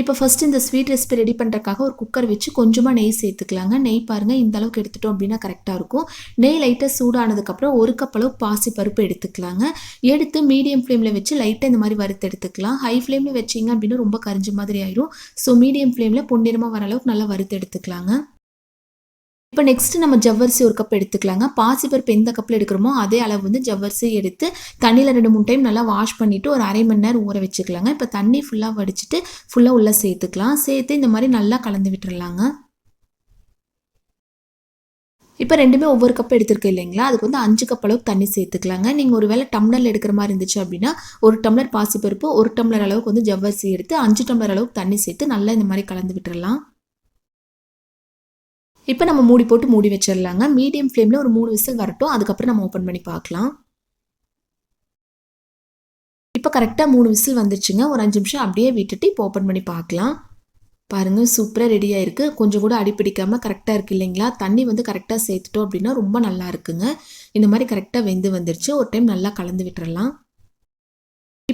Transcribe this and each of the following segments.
இப்போ ஃபஸ்ட்டு இந்த sweet recipe ready பண்ணுறதுக்காக ஒரு குக்கர் வச்சு கொஞ்சமாக நெய் சேர்த்துக்கலாங்க. நெய் பாருங்கள் இந்த அளவுக்கு எடுத்துட்டோம் அப்படின்னா கரெக்டாக இருக்கும். நெய் லைட்டாக சூடானதுக்கப்புறம் ஒரு கப் அளவு பாசி பருப்பு எடுத்துக்கலாங்க. எடுத்து மீடியம் ஃப்ளேமில் வச்சு லைட்டாக இந்த மாதிரி வறுத்து எடுத்துக்கலாம். ஹை ஃப்ளேமில் வச்சிங்க அப்படின்னா ரொம்ப கரிஞ்ச மாதிரி ஆயிரும். ஸோ மீடியம் ஃப்ளேமில் பொன்னிறமாக வர அளவுக்கு நல்லா வறுத்து எடுத்துக்கலாங்க. இப்போ நெக்ஸ்ட் நம்ம ஜவ்வரிசி ஒரு கப் எடுத்துக்கலாங்க. பாசிப்பருப்பு எந்த கப்பில் எடுக்கிறோமோ அதே அளவு வந்து ஜவ்வரிசி எடுத்து தண்ணியில் ரெண்டு மூணு டைம் நல்லா வாஷ் பண்ணிவிட்டு ஒரு அரை மணி நேரம் ஊற வச்சுக்கலாங்க. இப்போ தண்ணி ஃபுல்லாக வடிச்சிட்டு ஃபுல்லாக உள்ளே சேர்த்துக்கலாம். சேர்த்து இந்த மாதிரி நல்லா கலந்து விட்டுறலாங்க. இப்போ ரெண்டுமே ஒவ்வொரு கப் எடுத்திருக்கு இல்லைங்களா? அதுக்கு வந்து அஞ்சு கப் அளவுக்கு தண்ணி சேர்த்துக்கலாங்க. நீங்கள் ஒரு வேளை டம்ளரில் எடுக்கிற மாதிரி இருந்துச்சு அப்படின்னா ஒரு டம்ளர் பாசிப்பருப்பு ஒரு டம்ளர் அளவுக்கு வந்து ஜவ்வரிசி எடுத்து அஞ்சு டம்ளர் அளவுக்கு தண்ணி சேர்த்து நல்லா இந்த மாதிரி கலந்து விட்டுறலாம். இப்போ நம்ம மூடி போட்டு மூடி வச்சிடலாங்க. மீடியம் ஃப்ளேமில் ஒரு மூணு விசில் வரட்டும். அதுக்கப்புறம் நம்ம ஓப்பன் பண்ணி பார்க்கலாம். இப்போ கரெக்டாக மூணு விசில் வந்துச்சுங்க. ஒரு அஞ்சு நிமிஷம் அப்படியே விட்டுட்டு இப்போ ஓப்பன் பண்ணி பார்க்கலாம். பாருங்கள் சூப்பராக ரெடியாக இருக்குது கொஞ்சம் கூட அடிப்பிடிக்காமல் கரெக்டாக இருக்குது இல்லைங்களா? தண்ணி வந்து கரெக்டாக சேர்த்துட்டோம் அப்படின்னா ரொம்ப நல்லா இருக்குங்க. இந்த மாதிரி கரெக்டாக வெந்து வந்துருச்சு. ஒரு டைம் நல்லா கலந்து விட்டுறலாம்.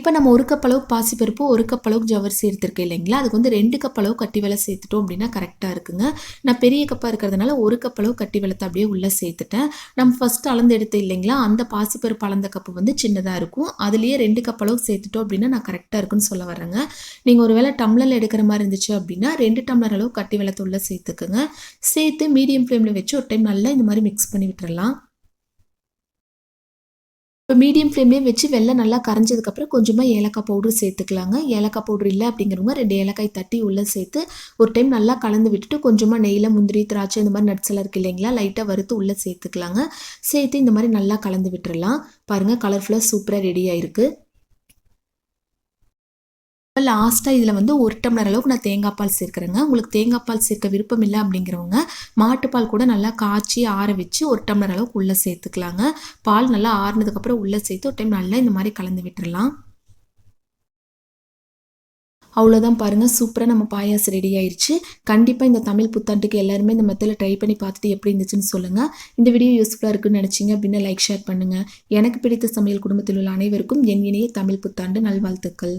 இப்போ நம்ம ஒரு கப் அளவுக்கு பாசிப்பருப்பு ஒரு கப் அளவுக்கு ஜவரிசி எடுத்திருக்கேன் இல்லைங்களா? அதுக்கு வந்து ரெண்டு கப் அளவு கட்டி வெலை சேர்த்துட்டோம் அப்படின்னா கரெக்டாக இருக்குங்க. நான் பெரிய கப்பாக இருக்கிறதுனால ஒரு கப் அளவு கட்டி வெள்ளத்தை அப்படியே உள்ளே சேர்த்துட்டேன். நம்ம ஃபஸ்ட்டு அளந்து எடுத்து இல்லைங்களா அந்த பாசிப்பருப்பு அளந்த கப்பு வந்து சின்னதாக இருக்கும். அதுலேயே ரெண்டு கப் அளவுக்கு சேர்த்துட்டோம் அப்படின்னா நான் கரெக்டாக இருக்குன்னு சொல்ல வரேங்க நீங்கள் ஒரு வேளை டம்ளரில் எடுக்கிற மாதிரி இருந்துச்சு அப்படின்னா ரெண்டு டம்ளர் அளவு கட்டி வெள்ளத்தை உள்ளே சேர்த்துக்குங்க. சேர்த்து மீடியம் ஃப்ளேமில் வச்சு ஒரு டைம் நல்லா இந்த மாதிரி மிக்ஸ் பண்ணி விட்டுறலாம். இப்போ மீடியம் ஃப்ளேம்லேயே வச்சு வெள்ளம் நல்லா கரைஞ்சதுக்கப்புறம் கொஞ்சமாக ஏலக்காய் பவுடர் சேர்த்துக்கலாங்க. ஏலக்காய் பவுடர் இல்லை அப்படிங்கிறவங்க ரெண்டு ஏலக்காய் தட்டி உள்ளே சேர்த்து ஒரு டைம் நல்லா கலந்து விட்டுட்டு கொஞ்சமாக நெய்யில் முந்திரி திராட்சை இந்த மாதிரி நட்ஸ் எல்லாம் இருக்குது இல்லைங்களா லைட்டாக வறுத்து உள்ளே சேர்த்துக்கலாங்க. சேர்த்து இந்த மாதிரி நல்லா கலந்து விட்டுறலாம். பாருங்கள் கலர்ஃபுல்லாக சூப்பராக ரெடி ஆயிருக்கு. லாஸ்ட்டாக இதில் வந்து ஒரு டம்ளர் அளவுக்கு நான் தேங்காய் பால் சேர்க்குறேங்க. உங்களுக்கு தேங்காய் பால் சேர்க்க விருப்பம் இல்லை அப்படிங்கிறவங்க மாட்டுப்பால் கூட நல்லா காய்ச்சி ஆற வச்சு ஒரு டம்ளர் அளவுக்கு உள்ளே சேர்த்துக்கலாங்க. பால் நல்லா ஆறுனதுக்கப்புறம் உள்ளே சேர்த்து ஒரு டைம் நல்லா இந்த மாதிரி கலந்து விட்டுடலாம் அவ்வளோதான் பாருங்கள் சூப்பராக நம்ம பாயாசம் ரெடி ஆயிடுச்சு கண்டிப்பாக இந்த தமிழ் புத்தாண்டுக்கு எல்லாருமே இந்த மெத்தில் ட்ரை பண்ணி பார்த்துட்டு எப்படி இருந்துச்சுன்னு சொல்லுங்கள் இந்த வீடியோ யூஸ்ஃபுல்லாக இருக்குன்னு நினச்சிங்க அப்படின்னா லைக் ஷேர் பண்ணுங்கள் எனக்கு பிடித்த சமையல் குடும்பத்தில் உள்ள அனைவருக்கும் என் இணைய தமிழ் புத்தாண்டு நல்வாழ்த்துக்கள்.